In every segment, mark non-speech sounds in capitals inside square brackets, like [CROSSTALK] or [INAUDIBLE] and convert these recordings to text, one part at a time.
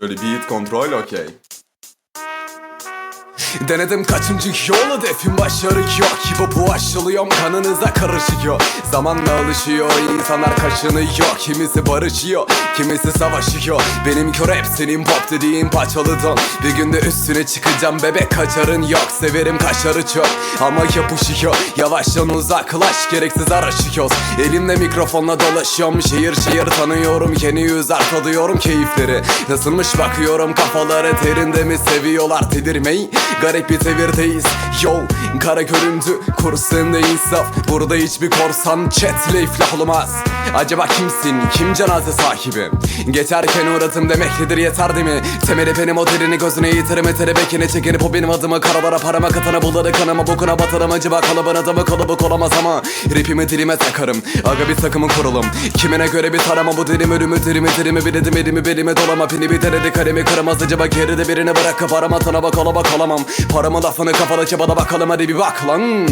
Öyle beat kontrol okey. Denedim kaçıncı yol hedefim başarı yok. Hip bu aşılıyorum kanınıza karışıyor Zamanla alışıyor insanlar kaşınıyor. Kimisi barışıyor kimisi savaşıyor. Benimki rap senin pop dediğin paçalı don. Bir günde üstüne çıkacağım bebek kaçarın yok. Severim kaşarı çok ama yapışıyor Yavaştan uzaklaş gereksiz araşıyoruz Elimde mikrofonla dolaşıyorum şehir şehir tanıyorum. Yeni yüzler tadıyorum keyifleri. Nasılmış bakıyorum kafaları terinde mi seviyorlar? Tedirmeyi Garip bir devirdeyiz. Yo kara göründü kursunda insaf. Burada hiçbir korsan chatle iflah olmaz Acaba kimsin? Kim cenaze sahibi? Geçerken uğradım demek nedir yeter değil mi? Temeli benim o derini gözüne yitirme Terebekine çekinip o benim adımı Karalara parama katana bulları kanama Bokuna batarım. Acaba kalıbın adamı kalıbık olamaz ama Rapimi dilime takarım. Aga bir takımı kuralım Kimine göre bir tarama bu dilim ölümü dirimi dirimi Biledim elimi belime dolama. Pini bir derede kalemi kıramaz acaba geride birini bırakıp arama Tana bak ola bak olamam. Paramı lafını kafada çabada bakalım hadi bir bak lan.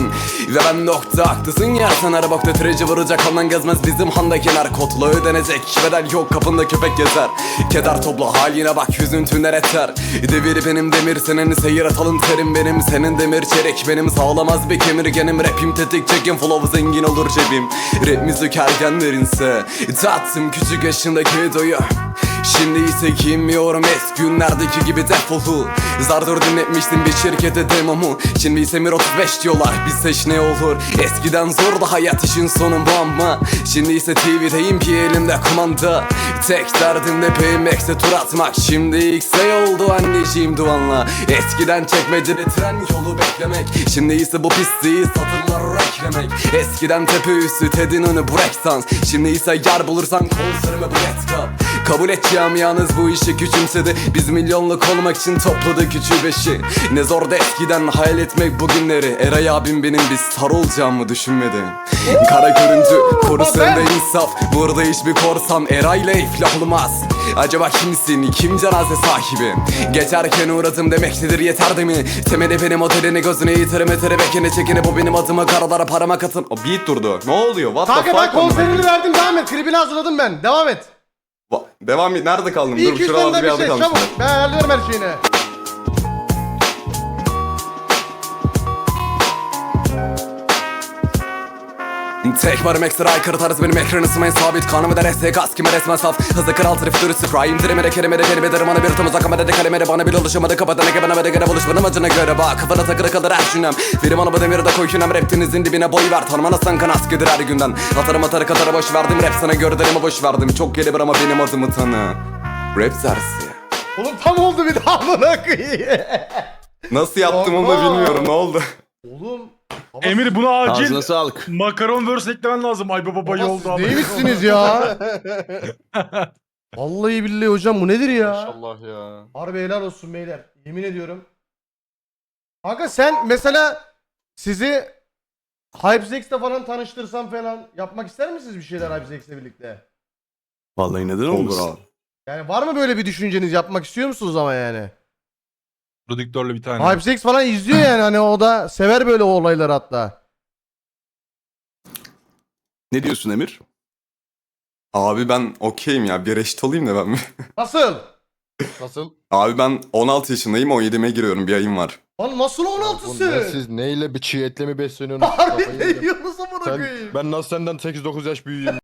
Ve ben nokta haklısın ya sen her bokta treci vuracak ondan gezmez bizim handaki narkotla ödenecek. Bedel yok kapında köpek gezer. Keder topla haline bak yüzün tüner eter. Devir benim demir senin seyir atalım terim. Benim Senin demir çelik benim sağlamaz bir kemirgenim. Rapim tetik çekin flow zengin olur cebim. Rap müzik ergenlerinse Tattım küçük yaşındaki doyu Şimdi ise giymiyorum eski günlerdeki gibi defolu. Zardır dinletmiştim bir şirkete demomu. Şimdi ise Mir 35 diyorlar bizseş ne olur? Eskiden zordu hayat işin sonu bu ama. Şimdi ise TV'deyim ki elimde kumanda. Tek derdim de PMX'e tur atmak. Şimdi X'e oldu anneciğim duanla. Eskiden çekmeceli tren yolu beklemek. Şimdi ise bu pisliği satırlar eklemek. Eskiden tepe üstü Ted'in önü breakdance Şimdi ise yer bulursan konserime bilet kap Kabul et camianız bu işi küçümsedi. Biz milyonluk olmak için topladı küçüğü beşi. Ne zor da eskiden hayal etmek bugünleri. Eray abim benim bir star olacağımı düşünmedi. Kara görüntü koru sende insaf. Burada hiçbir korsan Eray'la iflah olmaz. Acaba kimsin? Kim cenaze sahibi? Geçerken uğradım demektedir yeter değil mi? Temeli benim otelini gözüne yitirme terebekini çekinip o benim adıma karalara parama katın. O beat durdu. Ne oluyor? What Kanka the ben fuck? amına konserini verdim devam et. Klibini hazırladım ben. Devam et. Va- Devam et nerede kaldım Bir dur iki üç şuralarda tane bir bir yerde şey kalmıştım çabuk. Ben ayarlıyorum her şeyini. Tek varım ekstra aykırı tarz benim ekran ısımayın sabit. Kanımı da reste kas kime resmen saf. Hızlı kral trif dürüst Prime dirimere kerimere kelime derim Bana bir tım uzak kamerada kalemere Bana bir oluşamadı kapatana ki bana ve de gene buluşmanın acına göre Bak. Kafana takılı kalır her cümlem Birim anamı demiri de koy künem Raptinizin dibine boy ver. Tanımana sen kan askıdır her günden. Atarım atarı katara boş verdim. Rap sana göre derime boş verdim. Çok gelir ama benim adımı tanı. Rap dersi. Oğlum tam oldu bir daha amına koyayım. Nasıl yaptım onu da bilmiyorum. Ne oldu Emir buna acil Ağzına sağlık. makaron verse eklemen lazım. Ay baba baba oldu abi. Neymişsiniz ya? [LAUGHS] Vallahi billahi hocam bu nedir ya? Maşallah ya. Harbi helal olsun beyler. Yemin ediyorum. Kanka sen mesela sizi Hypezex'te falan tanıştırsam falan yapmak ister misiniz bir şeyler Hypezex'le birlikte? Vallahi neden Olur olmasın? abi Yani var mı böyle bir düşünceniz yapmak istiyor musunuz ama yani? Prodüktörlü bir tane. Hypesex falan izliyor yani hani o da sever böyle olayları hatta. Ne diyorsun Emir? Abi ben okeyim ya bir eşit olayım da ben [LAUGHS] Nasıl? Nasıl? Abi ben 16 yaşındayım 17'me giriyorum bir ayım var Lan nasıl Bu 16'sı? ne, siz neyle bir çiğ etle mi besleniyorsunuz? Harbi Kafayı ne yiyeceğim. diyorsunuz amına Sen, koyayım? ben nasıl senden 8-9 yaş büyüğüm?